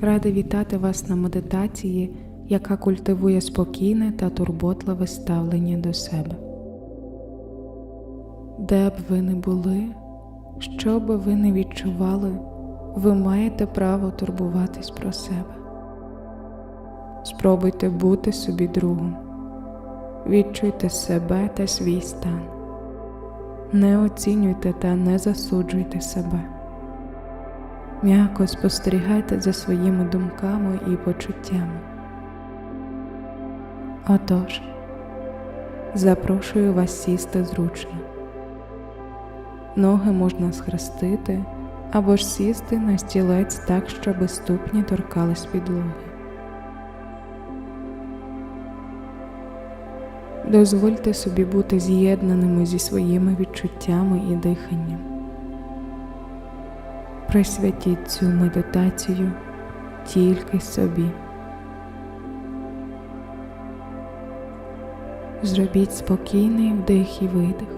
Рада вітати вас на медитації, яка культивує спокійне та турботливе ставлення до себе. Де б ви не були, що би ви не відчували, ви маєте право турбуватись про себе. Спробуйте бути собі другом, відчуйте себе та свій стан. Не оцінюйте та не засуджуйте себе. М'яко спостерігайте за своїми думками і почуттями. Отож, запрошую вас сісти зручно. Ноги можна схрестити або ж сісти на стілець так, щоб ступні торкались підлоги. Дозвольте собі бути з'єднаними зі своїми відчуттями і диханням. Присвятіть цю медитацію тільки собі. Зробіть спокійний вдих і видих.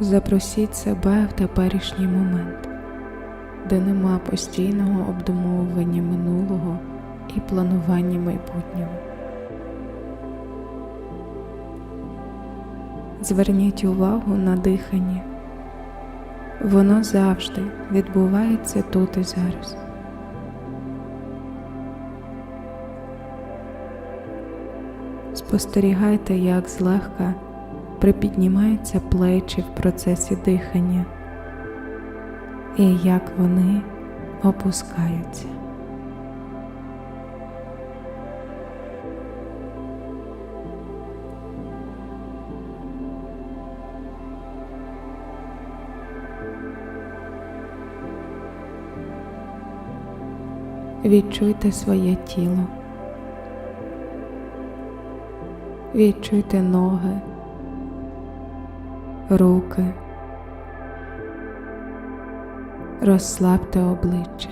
Запросіть себе в теперішній момент, де нема постійного обдумовування минулого і планування майбутнього. Зверніть увагу на дихання. Воно завжди відбувається тут і зараз. Спостерігайте, як злегка припіднімаються плечі в процесі дихання і як вони опускаються. Відчуйте своє тіло. Відчуйте ноги, руки, розслабте обличчя.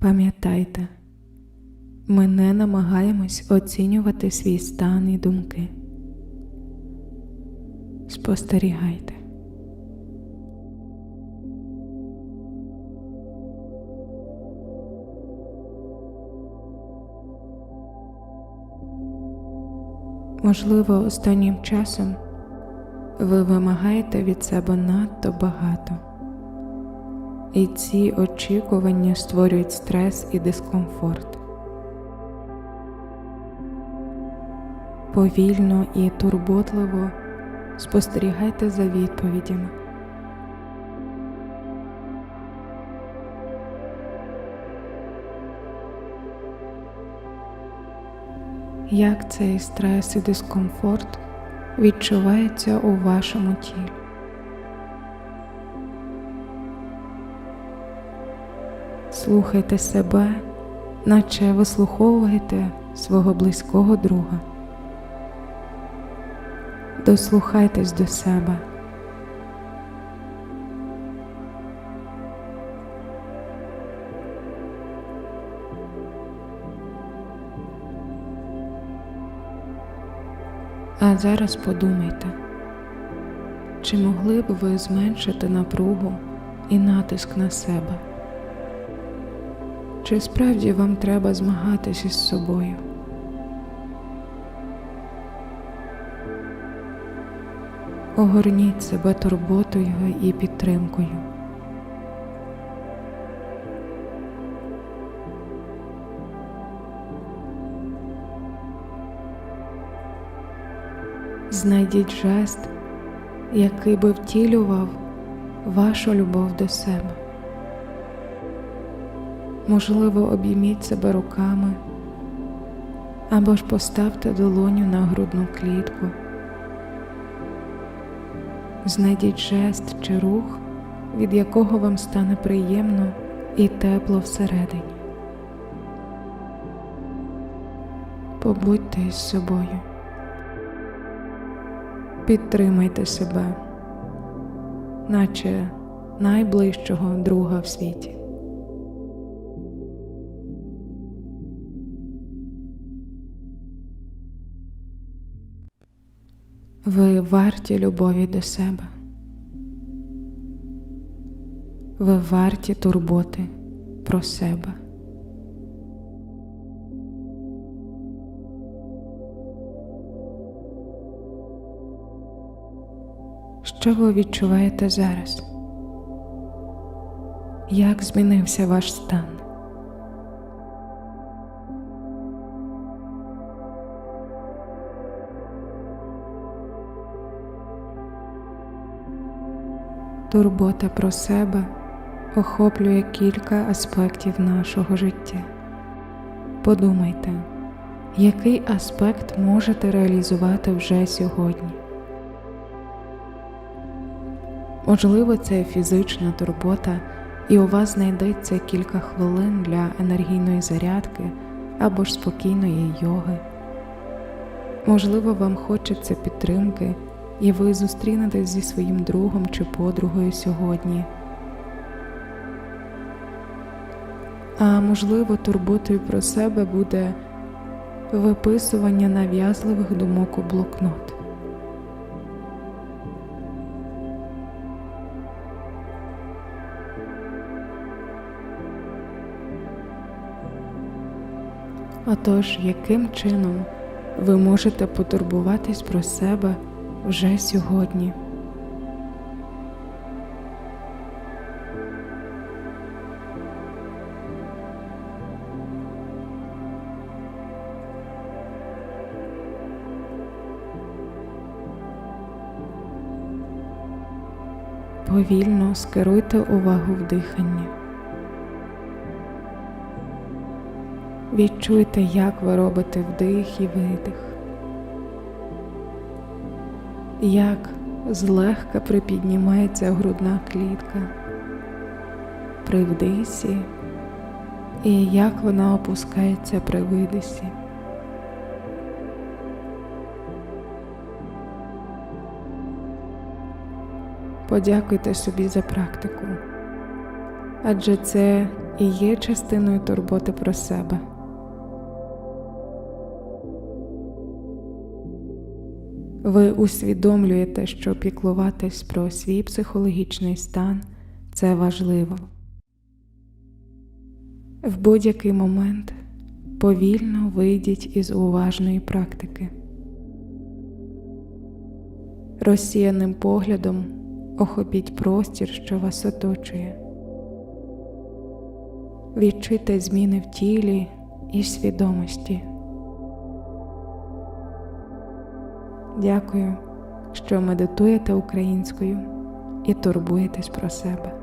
Пам'ятайте, ми не намагаємось оцінювати свій стан і думки. Спостерігайте. Можливо, останнім часом ви вимагаєте від себе надто багато, і ці очікування створюють стрес і дискомфорт. Повільно і турботливо спостерігайте за відповідями. Як цей стрес і дискомфорт відчувається у вашому тілі? Слухайте себе, наче вислуховуєте свого близького друга. Дослухайтесь до себе. А зараз подумайте, чи могли б ви зменшити напругу і натиск на себе? Чи справді вам треба змагатися із собою? Огорніть себе турботою і підтримкою. Знайдіть жест, який би втілював вашу любов до себе. Можливо, обійміть себе руками або ж поставте долоню на грудну клітку. Знайдіть жест чи рух, від якого вам стане приємно і тепло всередині. Побудьте із собою. Підтримайте себе, наче найближчого друга в світі. Ви варті любові до себе. Ви варті турботи про себе. Що ви відчуваєте зараз? Як змінився ваш стан? Турбота про себе охоплює кілька аспектів нашого життя. Подумайте, який аспект можете реалізувати вже сьогодні? Можливо, це фізична турбота, і у вас знайдеться кілька хвилин для енергійної зарядки або ж спокійної йоги. Можливо, вам хочеться підтримки, і ви зустрінетесь зі своїм другом чи подругою сьогодні. А можливо, турботою про себе буде виписування нав'язливих думок у блокнот. Отож, яким чином ви можете потурбуватись про себе вже сьогодні? Повільно скеруйте увагу в дихання. Відчуйте, як ви робите вдих і видих, як злегка припіднімається грудна клітка при вдисі і як вона опускається при видисі. Подякуйте собі за практику, адже це і є частиною турботи про себе. Ви усвідомлюєте, що піклуватись про свій психологічний стан це важливо. В будь-який момент повільно вийдіть із уважної практики. Розсіяним поглядом охопіть простір, що вас оточує. Відчуйте зміни в тілі і свідомості. Дякую, що медитуєте українською і турбуєтесь про себе.